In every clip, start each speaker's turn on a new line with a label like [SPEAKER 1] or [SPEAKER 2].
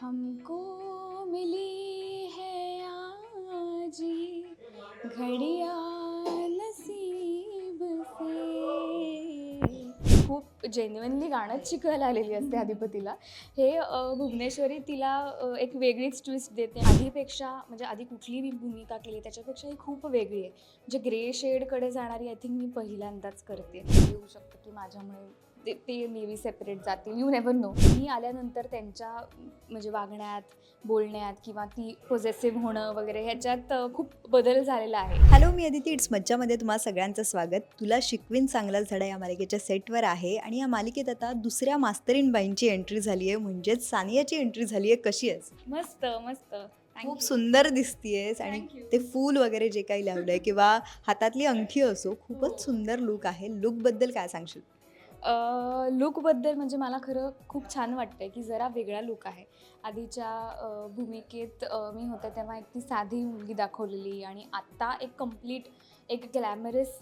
[SPEAKER 1] हमको मिली है आज घड़िया नसीब से। खूप जेन्युनली गाणंच शिकायला आलेली असते अधिपतीला हे भुवनेश्वरी तिला एक वेगळीच ट्विस्ट देते. आधीपेक्षा म्हणजे आधी कुठली मी भूमिका केली त्याच्यापेक्षा ही खूप वेगळी आहे. म्हणजे ग्रे शेडकडे जाणारी आय थिंक मी पहिल्यांदाच करते. म्हणजे येऊ शकतं की माझ्यामुळे ते ते मे बी सेपरेट जातील. यू नेवर नो मी आल्यानंतर त्यांच्या म्हणजे वागण्यात बोलण्यात किंवा ती पोझेसिव्ह होणं वगैरे ह्याच्यात खूप बदल झालेला आहे.
[SPEAKER 2] हॅलो मी अदिती. इट्स मज्जामध्ये तुम्हा सगळ्यांचं स्वागत. तुला शिकवीन चांगला धडा या मालिकेच्या सेटवर आहे आणि या मालिकेत आता दुसऱ्या मास्तरीन बाईंची एंट्री झाली आहे म्हणजेच सानियाची एंट्री झाली आहे कशी आहेस?
[SPEAKER 1] मस्त मस्त.
[SPEAKER 2] खूप. सुंदर दिसतीयेस आणि. ते फूल वगैरे जे काही लावलंय किंवा हातातली अंगठी असो
[SPEAKER 1] हो.
[SPEAKER 2] खूपच सुंदर लुक आहे. लुकबद्दल काय सांगशील?
[SPEAKER 1] लुकबद्दल म्हणजे मला खरं खूप छान वाटतंय की जरा वेगळा लुक आहे. आधीच्या भूमिकेत मी होते तेव्हा एक ती साधी मुलगी दाखवलेली आणि आत्ता एक कंप्लीट एक ग्लॅमरस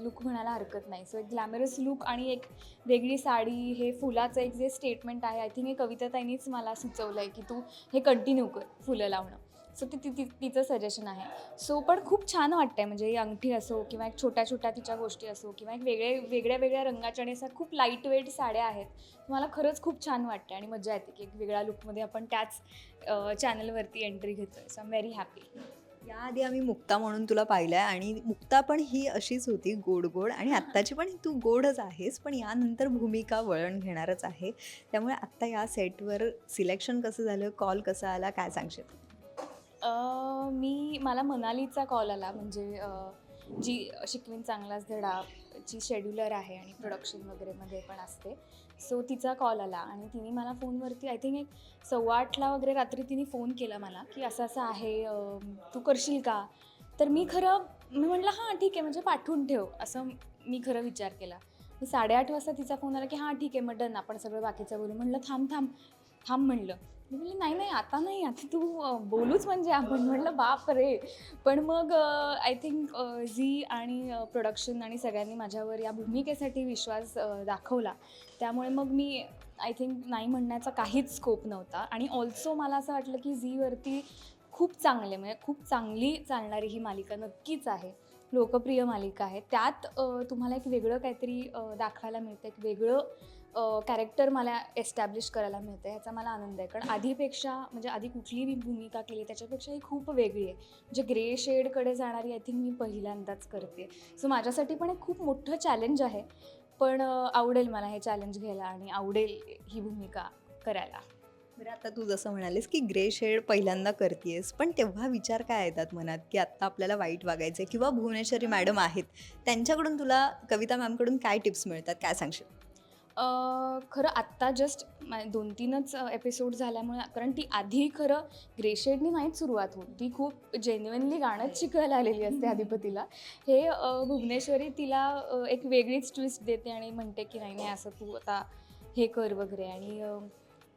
[SPEAKER 1] लुक म्हणायला हरकत नाही. सो एक ग्लॅमरस लुक आणि एक वेगळी साडी हे फुलाचं एक जे स्टेटमेंट आहे आय थिंक हे कविताताईनीच मला सुचवलं आहे की तू हे कंटिन्यू कर फुलं लावणं. सो ती ती ती- तिचं सजेशन आहे. सो पण खूप छान वाटतंय. म्हणजे ही अंगठी असो किंवा एक छोट्या छोट्या तिच्या गोष्टी असो किंवा एक वेगळे वेगळ्या वेगळ्या रंगाच्या आणि अशा खूप लाइट वेट साड्या आहेत. मला खरंच खूप छान वाटते आणि मजा येते की एक वेगळ्या लुकमध्ये आपण त्याच चॅनलवरती एंट्री घेतोय. So I am very happy
[SPEAKER 2] याआधी आम्ही मुक्ता म्हणून तुला पाहिलंय आणि मुक्ता पण ही अशीच होती गोड गोड आणि आत्ताची पण तू गोडच आहेस पण यानंतर भूमिका वळण घेणारच आहे. त्यामुळे आत्ता या सेटवर सिलेक्शन कसं झालं कॉल कसा आला काय सांगशील?
[SPEAKER 1] मी मला मनालीचा कॉल आला. म्हणजे जी शिकवीन चांगलाच धडा जी शेड्युलर आहे आणि प्रोडक्शन वगैरेमध्ये पण असते सो तिचा कॉल आला. आणि तिने मला फोनवरती आय थिंक एक सव्वा आठला वगैरे रात्री तिने फोन केला मला की असं असं आहे तू करशील का? तर मी खरं मी म्हटलं हां ठीक आहे म्हणजे पाठवून ठेव. असं मी खरं विचार केला. मी साडेआठ वाजता तिचा फोन आला की हां ठीक आहे मग डन आपण सगळं बाकीचं बोलू. म्हणलं थांब थांब थांब म्हणलं मी नाही नाही आता नाही आता तू बोलूच म्हणजे आपण. म्हटलं बाप रे. पण मग आय थिंक झी आणि प्रोडक्शन आणि सगळ्यांनी माझ्यावर या भूमिकेसाठी विश्वास दाखवला. त्यामुळे मग मी आय थिंक नाही म्हणण्याचा काहीच स्कोप नव्हता. आणि ऑल्सो मला असं वाटलं की झीवरती खूप चांगले म्हणजे खूप चांगली चालणारी ही मालिका नक्कीच आहे. लोकप्रिय मालिका आहे. त्यात तुम्हाला एक वेगळं काहीतरी दाखवायला मिळतं. एक वेगळं कॅरेक्टर मला एस्टॅब्लिश करायला मिळतं ह्याचा मला आनंद आहे. कारण आधीपेक्षा म्हणजे आधी कुठलीही भूमिका केली त्याच्यापेक्षा ही खूप वेगळी आहे. म्हणजे ग्रे शेडकडे जाणारी आय थिंक मी पहिल्यांदाच करते. सो माझ्यासाठी पण एक खूप मोठं चॅलेंज आहे. पण आवडेल मला हे चॅलेंज घ्यायला आणि आवडेल ही भूमिका करायला.
[SPEAKER 2] बरं आता तू जसं म्हणालीस की ग्रे शेड पहिल्यांदा करतेस पण तेव्हा विचार काय येतात मनात? की आत्ता आपल्याला वाईट वागायचं आहे किंवा भुवनेश्वरी मॅडम आहेत त्यांच्याकडून तुला कविता मॅमकडून काय टिप्स मिळतात? काय सांगशील?
[SPEAKER 1] खरं आत्ता जस्ट दोन तीनच एपिसोड झाल्यामुळे कारण ती आधी खरं ग्रेशेडनी नाहीच सुरुवात होत ती खूप जेन्युअनली गाणंच शिकायला आलेली असते अधिपतीला हे भुवनेश्वरी तिला एक वेगळीच ट्विस्ट देते आणि म्हणते की नाही नाही असं तू आता हे कर वगैरे. आणि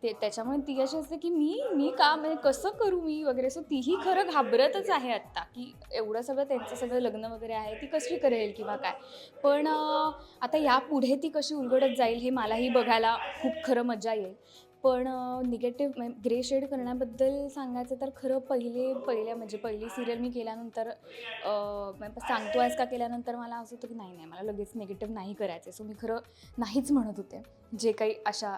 [SPEAKER 1] ते त्याच्यामुळे ती अशी असते की मी मी का म्हणजे कसं करू मी वगैरे? सो तीही खरं घाबरतच आहे आत्ता की एवढं सगळं त्यांचं सगळं लग्न वगैरे आहे ती कशी करेल किंवा काय? पण आता यापुढे ती कशी उलगडत जाईल हे मलाही बघायला खूप खरं मजा येईल. पण निगेटिव्ह ग्रे शेड करण्याबद्दल सांगायचं तर खरं पहिले पहिल्या म्हणजे पहिली सिरियल मी केल्यानंतर सांगतो आहेस का केल्यानंतर मला असं होतं की नाही नाही मला लगेच निगेटिव्ह नाही करायचं सो मी खरं नाहीच म्हणत होते. जे काही अशा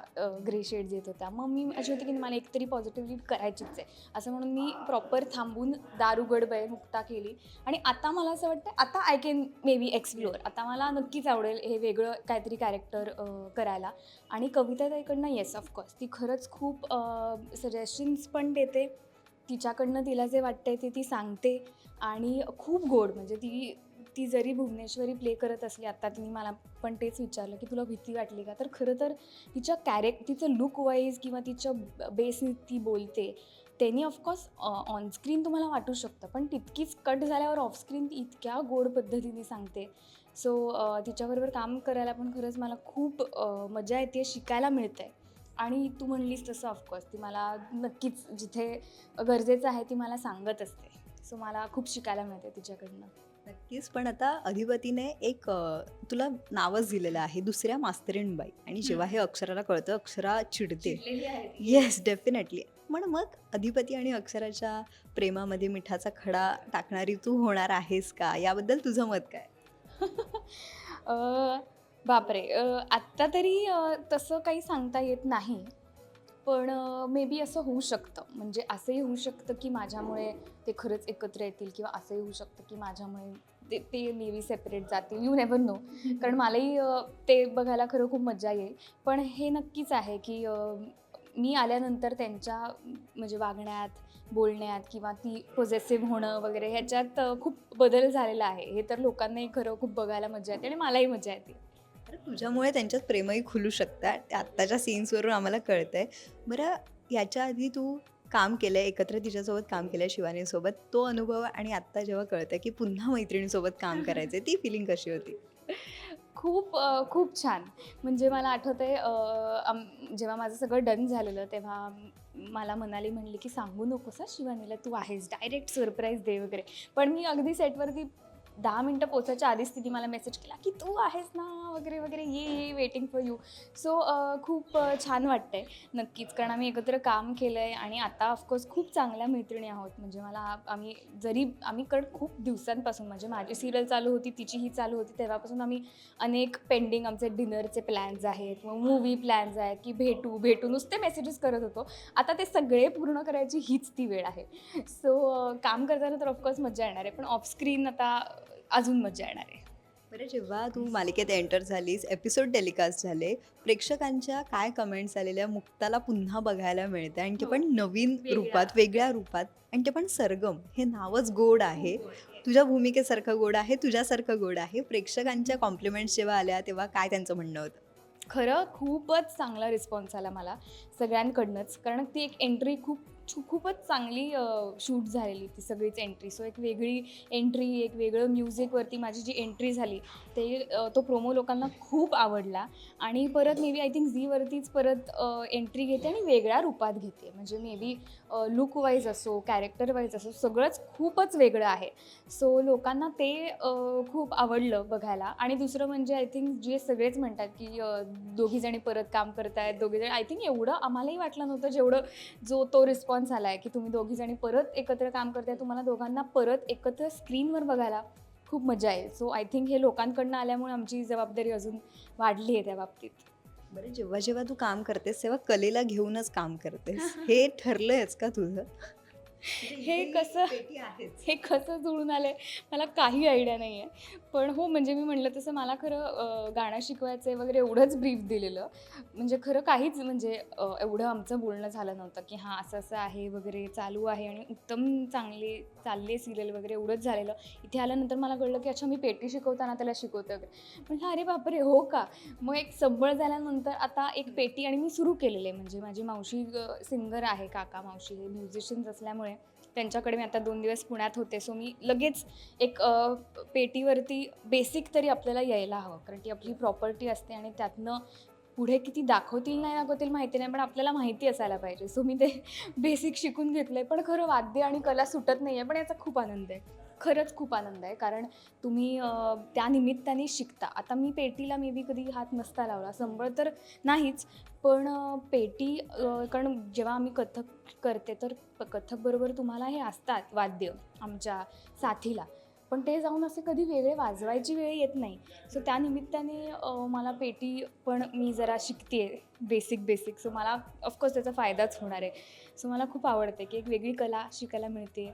[SPEAKER 1] ग्रे शेड्स येत होत्या. मग मी अशी होती की मला एकतरी पॉझिटिव्हली करायचीच आहे. असं म्हणून मी प्रॉपर थांबून दारुगड बय मुक्ता केली. आणि आता मला असं वाटतं आता I can maybe explore आता मला नक्कीच आवडेल हे वेगळं काहीतरी कॅरेक्टर करायला. आणि कविता ताईकडनं येस ऑफकोर्स ती खरंच खूप सजेशन्स पण देते. तिच्याकडनं तिला जे वाटतंय ते ती सांगते. आणि खूप गोड म्हणजे ती ती जरी भुवनेश्वरी प्ले करत असली आता तिने मला पण तेच विचारलं की तुला भीती वाटली का? तर खरं तर तिच्या कॅरेक्ट तिचं लुक वाईज किंवा तिच्या बेसने ती बोलते. त्यांनी ऑफकोर्स ऑनस्क्रीन तुम्हाला वाटू शकतं पण तितकीच कट झाल्यावर ऑफस्क्रीन ती इतक्या गोड पद्धतीने सांगते. सो तिच्याबरोबर काम करायला पण खरंच मला खूप मजा येते शिकायला मिळतं आहे आणि तू म्हणलीस तसं ऑफकोर्स ती मला नक्कीच जिथे गरजेचं आहे ती मला सांगत असते. सो मला खूप शिकायला मिळते तिच्याकडनं.
[SPEAKER 2] नक्कीच. पण आता अधिपतीने एक तुला नावच दिलेलं आहे दुसऱ्या मास्तरीण बाई आणि जेव्हा हे अक्षराला कळतं अक्षरा चिडते. येस डेफिनेटली पण मग अधिपती आणि अक्षराच्या प्रेमामध्ये मिठाचा खडा टाकणारी तू होणार आहेस का? याबद्दल तुझं मत काय?
[SPEAKER 1] बापरे. आत्ता तरी अ, तसं काही सांगता येत नाही. पण मे बी असं होऊ शकतं. म्हणजे असंही होऊ शकतं की माझ्यामुळे ते खरंच एकत्र येतील किंवा असंही होऊ शकतं की माझ्यामुळे ते ते मे बी सेपरेट जातील. यू नेवर नो कारण मलाही अ, ते बघायला खरं खूप मजा येईल. पण हे नक्कीच आहे की अ, मी आल्यानंतर त्यांच्या म्हणजे वागण्यात बोलण्यात किंवा ती पोझेसिव्ह होणं वगैरे ह्याच्यात अ, खूप बदल झालेला आहे. हे तर लोकांनाही खरं खूप बघायला मजा येते आणि मलाही मजा येते.
[SPEAKER 2] तुझ्यामुळे त्यांच्यात प्रेमही खुलू शकतात. ते आत्ताच्या सीन्सवरून आम्हाला कळतंय. बरं याच्या आधी तू काम केलं आहे एकत्र तिच्यासोबत काम केलं आहे शिवानीसोबत तो अनुभव आणि आत्ता जेव्हा कळतं की पुन्हा मैत्रिणीसोबत काम करायचं ती फिलिंग कशी होती?
[SPEAKER 1] खूप खूप छान. म्हणजे मला आठवतं आहे जेव्हा माझं सगळं डन झालेलं तेव्हा मला मनाली म्हणली की सांगू नकोस शिवानीला तू आहेस. डायरेक्ट सरप्राईज दे वगैरे. पण मी अगदी सेटवरती दहा मिनटं पोचायच्या आधीच तिने मला मेसेज केला की तू आहेस ना वगैरे वगैरे ये ये वेटिंग फॉर यू सो खूप छान छान वाटतंय नक्कीच. कारण आम्ही एकत्र काम केलं आहे आणि आता ऑफकोर्स खूप चांगल्या मैत्रिणी आहोत. म्हणजे मला आम्ही जरी आम्ही कड खूप दिवसांपासून म्हणजे माझी सिरियल चालू होती तिची ही चालू होती तेव्हापासून आम्ही अनेक पेंडिंग आमचे डिनरचे प्लॅन्स आहेत मग मूवी प्लॅन्स आहेत की भेटू भेटू नुसते मेसेजेस करत होतो. आता ते सगळे पूर्ण करायची हीच ती वेळ आहे. सो काम करताना तर ऑफकोर्स मजा येणार आहे. पण ऑफस्क्रीन आता अजून मजा येणार आहे.
[SPEAKER 2] बरं जेव्हा तू मालिकेत एंटर झालीस एपिसोड टेलिकास्ट झाले प्रेक्षकांच्या काय कमेंट्स आलेल्या मुक्ताला पुन्हा बघायला मिळते आणि ते
[SPEAKER 1] हो.
[SPEAKER 2] पण नवीन. रूपात वेगळ्या रूपात. आणि ते पण सरगम. हे नावच गोड आहे. तुझ्या भूमिकेसारखं गोड आहे तुझ्यासारखं गोड आहे. प्रेक्षकांच्या कॉम्प्लिमेंट्स जेव्हा आल्या तेव्हा काय त्यांचं म्हणणं होतं?
[SPEAKER 1] खरं खूपच चांगला रिस्पॉन्स आला मला सगळ्यांकडनंच. कारण ती एक एंट्री खूप खूपच चांगली शूट झालेली ती सगळीच एंट्री सो एक वेगळी एंट्री एक वेगळं म्युझिकवरती माझी जी एंट्री झाली ते तो प्रोमो लोकांना खूप आवडला. आणि परत मे बी आय थिंक झीवरतीच परत एंट्री घेते आणि वेगळ्या रूपात घेते. म्हणजे मे बी लुक वाईज असो कॅरेक्टर वाईज असो सगळंच खूपच वेगळं आहे. सो लोकांना ते खूप आवडलं बघायला. आणि दुसरं म्हणजे आय थिंक जे सगळेच म्हणतात की दोघीजणी परत काम करतायत दोघीजणी आय थिंक एवढं आम्हालाही वाटलं नव्हतं जेवढं जो तो रिस्पॉन्स आला आहे की तुम्ही दोघीजणी परत एकत्र काम करताय तुम्हाला दोघांना परत एकत्र स्क्रीनवर बघायला खूप मजा आहे सो आय थिंक हे लोकांकडनं आल्यामुळे आमची जबाबदारी अजून वाढली आहे त्या बाबतीत.
[SPEAKER 2] बरं जेव्हा जेव्हा तू काम करतेस तेव्हा कलेला घेऊनच काम करतेस. हे ठरलंयच का तुझं?
[SPEAKER 1] हे कसं-
[SPEAKER 2] पेटी आहेच.
[SPEAKER 1] हे कसं जुळून आलं आहे मला काही आयडिया नाही आहे पण हो म्हणजे मी म्हटलं तसं मला खरं गाणं शिकवायचं आहे वगैरे एवढंच ब्रीफ दिलेलं. म्हणजे खरं काहीच म्हणजे एवढं आमचं बोलणं झालं नव्हतं की हां असं असं आहे वगैरे चालू आहे आणि उत्तम चांगले चालले सिरियल वगैरे एवढंच झालेलं. इथे आल्यानंतर मला कळलं की अच्छा मी पेटी शिकवताना त्याला शिकवतं वगैरे. म्हटलं अरे बापरे हो का? मग एक सबळ झाल्यानंतर आता एक पेटी आणि मी सुरू केलेलं आहे. म्हणजे माझी मावशी सिंगर आहे काका मावशी हे म्युझिशियन्स असल्यामुळे त्यांच्याकडे मी आता दोन दिवस पुण्यात होते. सो मी लगेच एक पेटीवरती बेसिक तरी आपल्याला यायला हवं. कारण ती आपली प्रॉपर्टी असते आणि त्यातनं पुढे किती दाखवतील नाही दाखवतील माहिती नाही पण आपल्याला माहिती असायला पाहिजे. सो मी ते बेसिक शिकून घेतलं आहे पण खरं वाद्य आणि कला सुटत नाही आहे पण याचा खूप आनंद आहे. खरंच खूप आनंद आहे. कारण तुम्ही त्या निमित्ताने शिकता. आता मी पेटीला मे बी कधी हात नसता लावला. संबळ तर नाहीच. पण पेटी कारण जेव्हा आम्ही कथक करते तर कथकबरोबर तुम्हाला हे असतात वाद्य आमच्या साथीला. पण ते जाऊन असे कधी वेगळे वाजवायची वेळ येत नाही. सो त्या निमित्ताने मला पेटी पण मी जरा शिकते बेसिक बेसिक सो मला ऑफकोर्स त्याचा फायदाच होणार आहे. सो मला खूप आवडते की एक वेगळी कला शिकायला मिळते.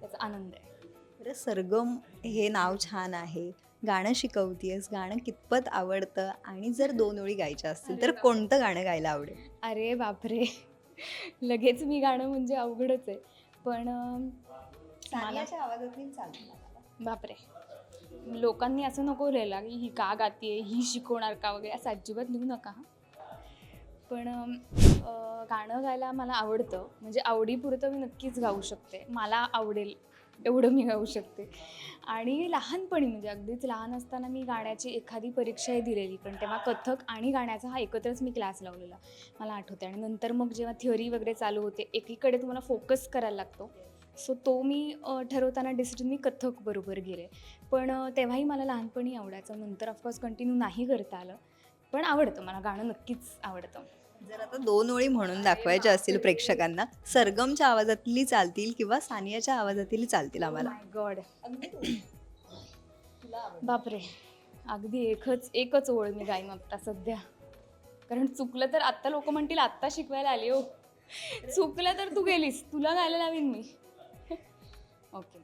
[SPEAKER 1] त्याचा आनंद आहे.
[SPEAKER 2] बरं सरगम हे नाव छान आहे. गाणं शिकवतीयस गाणं कितपत आवडतं आणि जर दोन ओळी गायच्या असतील तर. कोणतं गाणं गायला आवडेल?
[SPEAKER 1] अरे बापरे. लगेच मी गाणं म्हणजे अवघडच आहे. पण अं, मला बापरे. लोकांनी असं नको लिहायला की ही का गातीये ही शिकवणार का वगैरे असं अजिबात लिहू नका हं. पण अं, गाणं गायला मला आवडतं. म्हणजे आवडीपुरतं मी नक्कीच गाऊ शकते. मला आवडेल एवढं मी गाऊ शकते. आणि लहानपणी म्हणजे अगदीच लहान असताना मी गाण्याची एखादी परीक्षाही दिलेली. पण तेव्हा कथक आणि गाण्याचा हा एकत्रच मी क्लास लावलेला. मला आठवते आणि नंतर मग जेव्हा थिअरी वगैरे चालू होते एकीकडे तुम्हाला फोकस करायला लागतो. सो तो मी ठरवताना डिसिजन मी कथक बरोबर गेले. पण तेव्हाही मला लहानपणी आवडायचं. नंतर ऑफकोर्स कंटिन्यू नाही करता आलं. पण आवडतं. मला गाणं नक्कीच आवडतं.
[SPEAKER 2] जर आता दोन ओळी म्हणून दाखवायच्या असतील प्रेक्षकांना सरगमच्या आवाजातली चालतील किंवा सानियाच्या आवाजातली चालतील आम्हाला?
[SPEAKER 1] गॉड बापरे. अगदी एकच एकच ओळ मी गाईन आत्ता सध्या. कारण चुकलं तर आत्ता लोक म्हणतील आत्ता शिकवायला आली हो. चुकलं तर तू गेलीस. तुला गायला लावीन मी. ओके.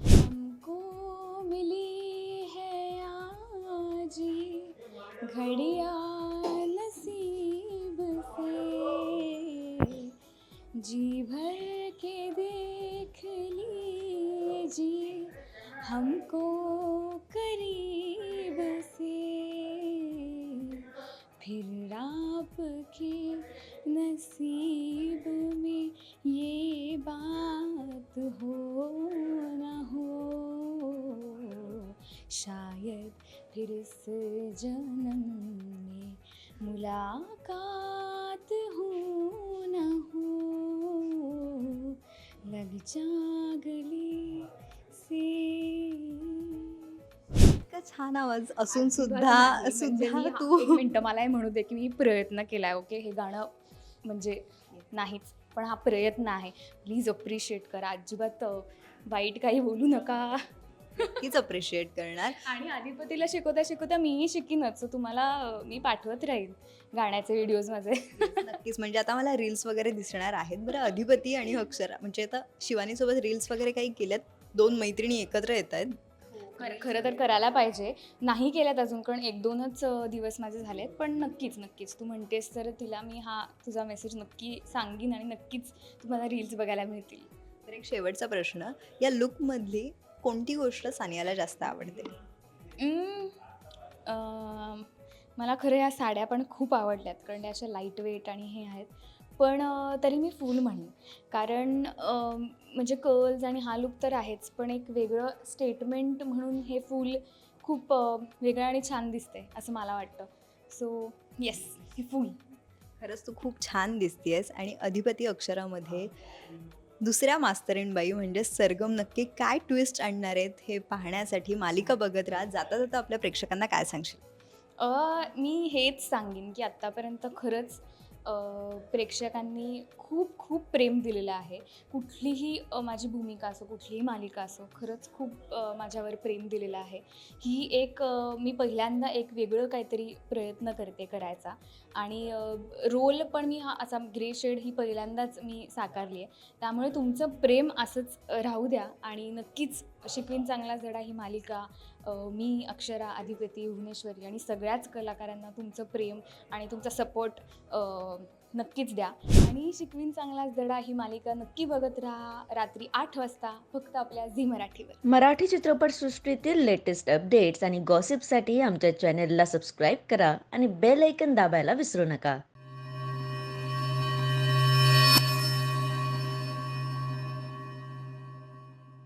[SPEAKER 1] हमको मिली है आज घड़िया जी भर के देख लीजिए हमको करीब से। फिर आपके नसीब में ये बात हो न हो शायद फिर इस जन्म में मुलाकात लग जा गले से.
[SPEAKER 2] इतका छान आवाज असून सुद्धा सुद्धा
[SPEAKER 1] एक
[SPEAKER 2] तू
[SPEAKER 1] मिनटं मला हे म्हणू दे की मी प्रयत्न केलाय ओके? हे गाणं म्हणजे नाहीच पण हा प्रयत्न आहे. प्लीज अप्रिशिएट करा. अजिबात वाईट काही बोलू नका.
[SPEAKER 2] नक्कीच अप्रिशिएट करणार.
[SPEAKER 1] आणि अधिपतीला शिकवता शिकवता मीही शिकीनच तुम्हाला मी पाठवत राहील गाण्याचे व्हिडिओज माझे.
[SPEAKER 2] नक्कीच म्हणजे आता मला रील्स वगैरे दिसणार आहेत. बरं अधिपती आणि अक्षरा. म्हणजे आता शिवानीसोबत रील्स वगैरे काही केल्यात? दोन मैत्रिणी एकत्र येत आहेत.
[SPEAKER 1] खरं खरं तर करायला पाहिजे. नाही केल्यात अजून कारण एक दोनच दिवस माझे झालेत. पण नक्कीच नक्कीच. तू म्हणतेस तर तिला मी हा तुझा मेसेज नक्की सांगीन आणि नक्कीच तुम्हाला रील्स बघायला मिळतील.
[SPEAKER 2] तर एक शेवटचा प्रश्न. या लुकमधली कोणती गोष्ट सानियाला जास्त आवडते?
[SPEAKER 1] मला खरं या साड्या पण खूप आवडल्यात कारण त्या अशा लाइट वेट आणि हे आहेत. पण तरी मी फुल म्हणेन. कारण म्हणजे कर्ल्स आणि हा लुक तर आहेच पण एक वेगळं स्टेटमेंट म्हणून हे फुल खूप वेगळं आणि छान दिसते असं मला वाटतं. सो येस हे फुल.
[SPEAKER 2] खरंच तू खूप छान दिसतेस आणि अधिपती अक्षरामध्ये दुसऱ्या मास्तरीणबाई म्हणजे सरगम नक्की काय ट्विस्ट आणणार आहेत हे पाहण्यासाठी मालिका बघत राहा. जाता जाता आपल्या प्रेक्षकांना काय सांगशील?
[SPEAKER 1] मी हेच सांगेन की आत्तापर्यंत खरंच प्रेक्षकांनी खूप खूप प्रेम दिलेलं आहे. कुठलीही माझी भूमिका असो कुठलीही मालिका असो खरंच खूप माझ्यावर प्रेम दिलेलं आहे. ही एक मी पहिल्यांदा एक वेगळं काहीतरी प्रयत्न करते करायचा. आणि रोल पण मी हा असा ग्रे शेड ही पहिल्यांदाच मी साकारली आहे. त्यामुळे तुमचं प्रेम असंच राहू द्या आणि नक्कीच शिकवीन चांगला जडा ही मालिका. मी अक्षरा अधिपती भुवनेश्वरी आणि सगळ्याच कलाकारांना तुमचं प्रेम आणि तुमचा सपोर्ट नक्कीच द्या. आणि शिकवीन चांगलाच धडा ही मालिका नक्की बघत राहा रात्री आठ वाजता फक्त आपल्या झी मराठीवर.
[SPEAKER 3] मराठी चित्रपटसृष्टीतील लेटेस्ट अपडेट्स आणि गॉसिपसाठी आमच्या चॅनेलला सबस्क्राईब करा आणि बेल ऐकन दाबायला विसरू नका.